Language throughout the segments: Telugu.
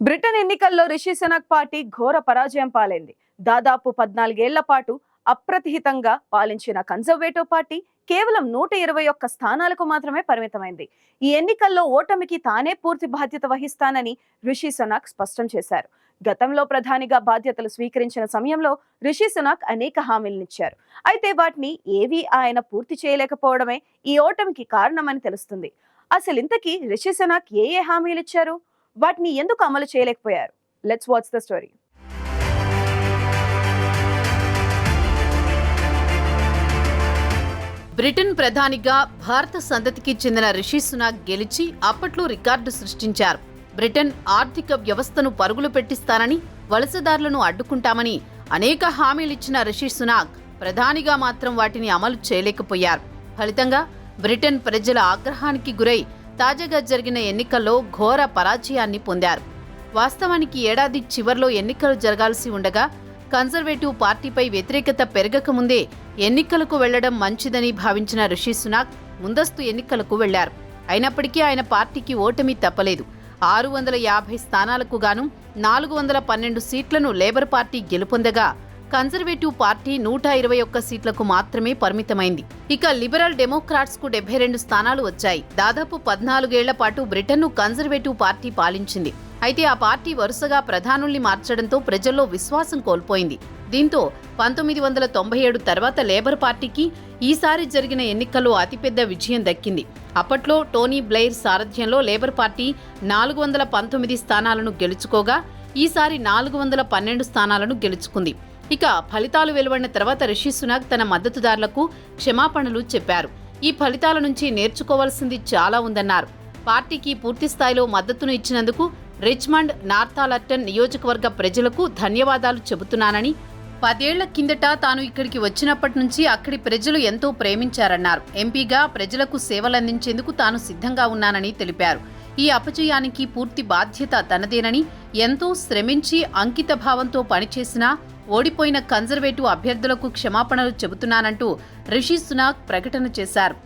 బ్రిటన్ ఎన్నికల్లో రిషి సునక్ పార్టీ ఘోర పరాజయం పాలైంది. దాదాపు పద్నాలుగేళ్ళ పాటు అప్రతిహితంగా పాలించిన కన్జర్వేటివ్ పార్టీ కేవలం నూట ఇరవై ఒక్క స్థానాలకు మాత్రమే పరిమితమైంది. ఈ ఎన్నికల్లో ఓటమికి తానే పూర్తి బాధ్యత వహిస్తానని రిషి సునాక్ స్పష్టం చేశారు. గతంలో ప్రధానిగా బాధ్యతలు స్వీకరించిన సమయంలో రిషి సునాక్ అనేక హామీలనిచ్చారు అయితే వాటిని ఏవీ ఆయన పూర్తి చేయలేకపోవడమే ఈ ఓటమికి కారణమని తెలుస్తుంది. అసలు ఇంతకీ రిషి సునాక్ ఏ ఏ హామీలు ఇచ్చారు? వాటిని ఎందుకు అమలు చేయలేకపోయారు? Let's watch the story Britain ప్రధానిగా భారత సంతతికి చెందిన రిషి సునాక్ గెలిచి అప్పట్లో రికార్డు సృష్టించారు. బ్రిటన్ ఆర్థిక వ్యవస్థను పరుగులు పెట్టిస్తానని వలసదారులను అడ్డుకుంటామని అనేక హామీలిచ్చిన రిషి సునాక్ ప్రధానిగా మాత్రం వాటిని అమలు చేయలేకపోయారు. ఫలితంగా బ్రిటన్ ప్రజల ఆగ్రహానికి గురై తాజాగా జరిగిన ఎన్నికల్లో ఘోర పరాజయాన్ని పొందారు. వాస్తవానికి ఏడాది చివర్లో ఎన్నికలు జరగాల్సి ఉండగా కన్జర్వేటివ్ పార్టీపై వ్యతిరేకత పెరగకముందే ఎన్నికలకు వెళ్ళడం మంచిదని భావించిన రిషి సునాక్ ముందస్తు ఎన్నికలకు వెళ్ళారు. అయినప్పటికీ ఆయన పార్టీకి ఓటమి తప్పలేదు. ఆరు వందల యాభై స్థానాలకు గాను నాలుగు వందల పన్నెండు సీట్లను లేబర్ పార్టీ గెలుపొందగా కన్జర్వేటివ్ పార్టీ నూట ఇరవై ఒక్క సీట్లకు మాత్రమే పరిమితమైంది. ఇక లిబరల్ డెమోక్రాట్స్కు డెబ్బై రెండు స్థానాలు వచ్చాయి. దాదాపు పద్నాలుగేళ్ళ పాటు బ్రిటన్ను కన్జర్వేటివ్ పార్టీ పాలించింది. అయితే ఆ పార్టీ వరుసగా ప్రధానుల్ని మార్చడంతో ప్రజల్లో విశ్వాసం కోల్పోయింది. దీంతో పంతొమ్మిది వందల తొంభై ఏడు తర్వాత లేబర్ పార్టీకి ఈసారి జరిగిన ఎన్నికల్లో అతిపెద్ద విజయం దక్కింది. అప్పట్లో టోనీ బ్లెయిర్ సారథ్యంలో లేబర్ పార్టీ నాలుగు వందల పంతొమ్మిది స్థానాలను గెలుచుకోగా ఈసారి నాలుగు వందల పన్నెండు స్థానాలను గెలుచుకుంది. ఇక ఫలితాలు వెలువడిన తర్వాత రిషి సునాక్ తన మద్దతుదారులకు క్షమాపణలు చెప్పారు. ఈ ఫలితాల నుంచి నేర్చుకోవాల్సింది చాలా ఉందన్నారు. పార్టీకి పూర్తి స్థాయిలో మద్దతును ఇచ్చినందుకు రిచ్మండ్ నార్థాలర్టన్ నియోజకవర్గ ప్రజలకు ధన్యవాదాలు చెబుతున్నానని పదేళ్ళ కిందట తాను ఇక్కడికి వచ్చినప్పటి నుంచి అక్కడి ప్రజలు ఎంతో ప్రేమించారన్నారు. ఎంపీగా ప్రజలకు సేవలందించేందుకు తాను సిద్ధంగా ఉన్నానని తెలిపారు. ఈ అపజయానికి పూర్తి బాధ్యత తనదేనని ఎంతో శ్రమించి అంకిత భావంతో పనిచేసినా ఓడిపోయిన కన్జర్వేటివ్ అభ్యర్థులకు క్షమాపణలు చెబుతున్నానంటూ రిషి సునాక్ ప్రకటన చేశారు.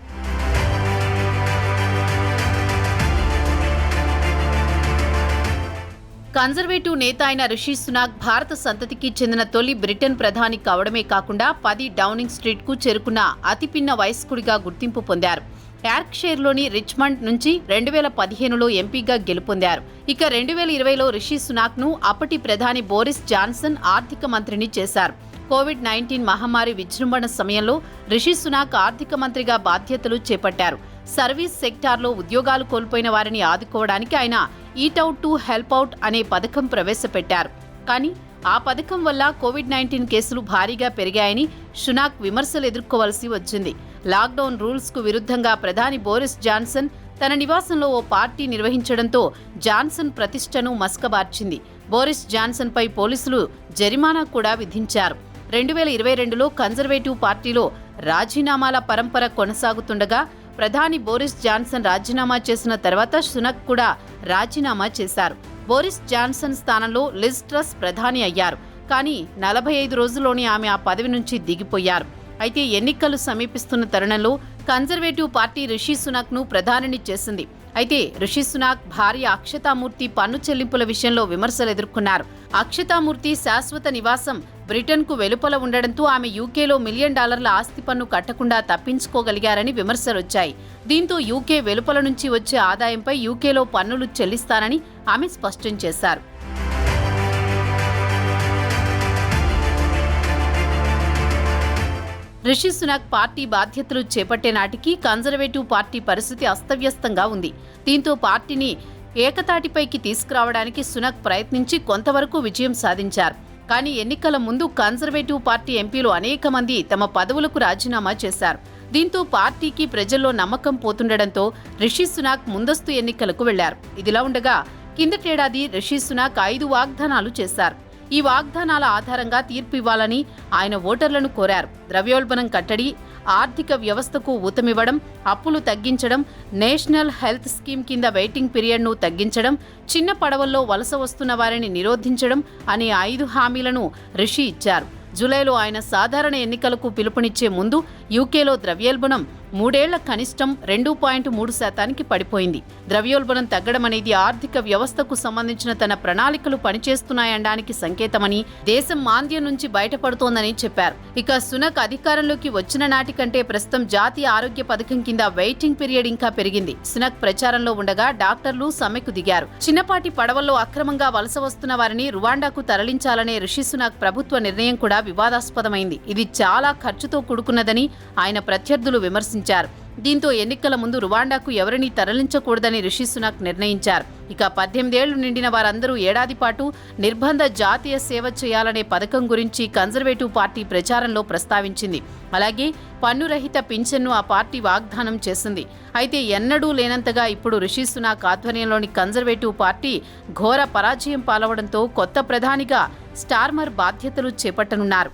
కన్జర్వేటివ్ నేత అయిన రిషి సునాక్ భారత సంతతికి చెందిన తొలి బ్రిటన్ ప్రధాని కావడమే కాకుండా పది డౌనింగ్ స్ట్రీట్కు చేరుకున్న అతిపిన్న వయస్కుడిగా గుర్తింపు పొందారు. యార్క్షైర్లోని రిచ్మండ్ నుంచి రెండు వేల పదిహేనులో ఎంపీగా గెలుపొందారు. ఇక రెండు వేల ఇరవైలో రిషి సునాక్ను అప్పటి ప్రధాని బోరిస్ జాన్సన్ ఆర్థిక మంత్రిని చేశారు. కోవిడ్ నైన్టీన్ మహమ్మారి విజృంభణ సమయంలో రిషి సునాక్ ఆర్థిక మంత్రిగా బాధ్యతలు చేపట్టారు. సర్వీస్ సెక్టార్లో ఉద్యోగాలు కోల్పోయిన వారిని ఆదుకోవడానికి ఆయన eat out to help out అనే పథకం ప్రవేశపెట్టారు. కానీ ఆ పథకం వల్ల కోవిడ్ నైన్టీన్ కేసులు భారీగా పెరిగాయని షునాక్ విమర్శలు ఎదుర్కోవాల్సి వచ్చింది. లాక్డౌన్ రూల్స్కు విరుద్ధంగా ప్రధాని బోరిస్ జాన్సన్ తన నివాసంలో ఓ పార్టీ నిర్వహించడంతో జాన్సన్ ప్రతిష్టను మస్కబార్చింది. బోరిస్ జాన్సన్పై పోలీసులు జరిమానా కూడా విధించారు. రెండు వేల ఇరవై రెండులో కన్జర్వేటివ్ పార్టీలో రాజీనామాల పరంపర కొనసాగుతుండగా ప్రధాని బోరిస్ జాన్సన్ రాజీనామా చేసిన తర్వాత సునక్ కూడా రాజీనామా చేశారు. బోరిస్ జాన్సన్ స్థానంలో లిజ్ ట్రస్ ప్రధాని అయ్యారు. కానీ నలభై ఐదు రోజుల్లోనే ఆమె ఆ పదవి నుంచి దిగిపోయారు. అయితే ఎన్నికలు సమీపిస్తున్న తరుణంలో కన్జర్వేటివ్ పార్టీ రిషి సునాక్ను ప్రధానిని చేసింది. అయితే రిషి సునాక్ భార్య అక్షతామూర్తి పన్ను చెల్లింపుల విషయంలో విమర్శలు ఎదుర్కొన్నారు. అక్షతామూర్తి శాశ్వత నివాసం బ్రిటన్కు వెలుపల ఉండడంతో ఆమె యూకేలో మిలియన్ డాలర్ల ఆస్తి పన్ను కట్టకుండా తప్పించుకోగలిగారని విమర్శలొచ్చాయి దీంతో యూకే వెలుపల నుంచి వచ్చే ఆదాయంపై యూకేలో పన్నులు చెల్లిస్తానని ఆమె స్పష్టం చేశారు. రిషి సునాక్ పార్టీ బాధ్యతలు చేపట్టే నాటికి కన్జర్వేటివ్ పార్టీ పరిస్థితి అస్తవ్యస్తంగా ఉంది. దీంతో పార్టీని ఏకతాటిపైకి తీసుకురావడానికి సునక్ ప్రయత్నించి కొంతవరకు విజయం సాధించారు. కానీ ఎన్నికల ముందు కన్జర్వేటివ్ పార్టీ ఎంపీలు అనేక మంది తమ పదవులకు రాజీనామా చేశారు. దీంతో పార్టీకి ప్రజల్లో నమ్మకం పోతుండటంతో రిషి సునాక్ ముందస్తు ఎన్నికలకు వెళ్ళారు. ఇదిలా ఉండగా కిందటేడాది రిషి సునాక్ ఐదు వాగ్దానాలు చేశారు. ఈ వాగ్దానాల ఆధారంగా తీర్పు ఇవ్వాలని ఆయన ఓటర్లను కోరారు. ద్రవ్యోల్బణం కట్టడి ఆర్థిక వ్యవస్థకు ఊతమివ్వడం అప్పులు తగ్గించడం నేషనల్ హెల్త్ స్కీమ్ కింద వెయిటింగ్ పీరియడ్ను తగ్గించడం చిన్న పడవల్లో వలస వస్తున్న వారిని నిరోధించడం అనే ఐదు హామీలను రిషి ఇచ్చారు. జూలైలో ఆయన సాధారణ ఎన్నికలకు పిలుపునిచ్చే ముందు యూకేలో ద్రవ్యోల్బణం మూడేళ్ళ కనిష్టం రెండు పాయింట్ మూడు శాతానికి పడిపోయింది. ద్రవ్యోల్బణం తగ్గడం అనేది ఆర్థిక వ్యవస్థకు సంబంధించిన తన ప్రణాళికలు పనిచేస్తున్నాయనడానికి సంకేతమని దేశం మాంద్యం నుంచి బయటపడుతోందని చెప్పారు. ఇక సునక్ అధికారంలోకి వచ్చిన నాటి కంటే ప్రస్తుతం జాతీయ ఆరోగ్య పథకం కింద వెయిటింగ్ పీరియడ్ ఇంకా పెరిగింది. సునక్ ప్రచారంలో ఉండగా డాక్టర్లు సమ్మెకు దిగారు. చిన్నపాటి పడవల్లో అక్రమంగా వలస వస్తున్న వారిని రువాండాకు తరలించాలనే రిషి సునాక్ ప్రభుత్వ నిర్ణయం కూడా వివాదాస్పదమైంది. ఇది చాలా ఖర్చుతో కూడుకున్నదని ఆయన ప్రత్యర్థులు విమర్శించారు. దీంతో ఎన్నికల ముందు రువాండాకు ఎవరినీ తరలించకూడదని రిషి సునాక్ నిర్ణయించారు. ఇక పద్దెనిమిదేళ్ళు నిండిన వారందరూ ఏడాది పాటు నిర్బంధ జాతీయ సేవ చేయాలనే పథకం గురించి కన్జర్వేటివ్ పార్టీ ప్రచారంలో ప్రస్తావించింది. అలాగే పన్నురహిత పింఛన్ను ఆ పార్టీ వాగ్దానం చేసింది. అయితే ఎన్నడూ లేనంతగా ఇప్పుడు రిషి సునాక్ ఆధ్వర్యంలోని కన్జర్వేటివ్ పార్టీ ఘోర పరాజయం పాలవడంతో కొత్త ప్రధానిగా స్టార్మర్ బాధ్యతలు చేపట్టనున్నారు.